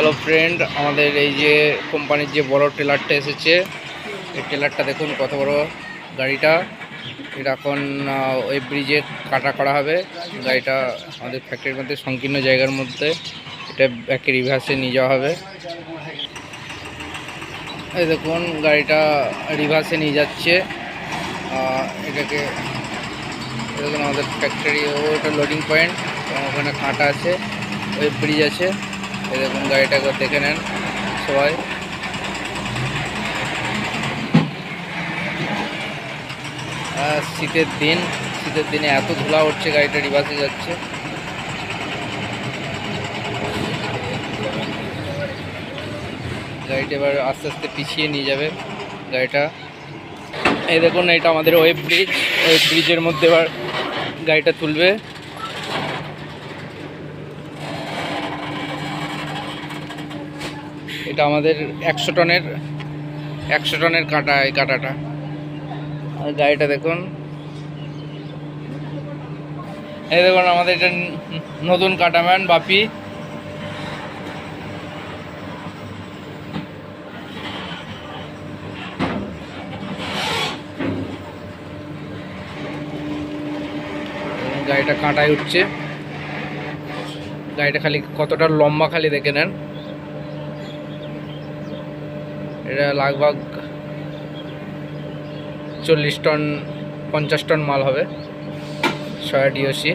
Hello friend আমাদের এই যে কোম্পানির যে বড় ট্রেলারটা এসেছে, এই ট্রেলারটা দেখুন কত বড় গাড়িটা। এটা এখন ওই ব্রিজে কাটা করা হবে। গাড়িটা আমাদের ফ্যাক্টরির মধ্যে, সংকীর্ণ জায়গার মধ্যে। এটা ব্যাকে রিভার্সে নিয়ে যাওয়া হবে। এই দেখুন, গাড়িটা রিভার্সে নিয়ে যাচ্ছে। এটাকে দেখুন আমাদের ফ্যাক্টরি ওটা লোডিং পয়েন্ট ওখানে কাঁটা আছে, ওই ব্রিজ আছে। এই গাড়িটা গাড়িটাকে দেখে নেন সবাই। শীতের দিন, শীতের দিনে এত ধুলা উঠছে গাড়িটা রিভার্সে যাচ্ছে। গাড়িটা এবার আস্তে আস্তে পিছিয়ে নিয়ে যাবে গাড়িটা। এই দেখুন, এটা আমাদের ওয়েব ব্রিজ ওয়েব ব্রিজের মধ্যে এবার গাড়িটা তুলবে। এটা আমাদের একশো টনের একশো টনের কাটা, এই কাটাটা। আর গাড়িটা দেখুন। এই দেখুন আমাদের এটা নতুন কাটাম্যান, বাপি। গাড়িটা কাঁটায় উঠছে। গাড়িটা খালি কতটা লম্বা খালি দেখে নেন। এটা লাগভাগ চল্লিশ টন পঞ্চাশ টন মাল হবে সয়া ডিওসি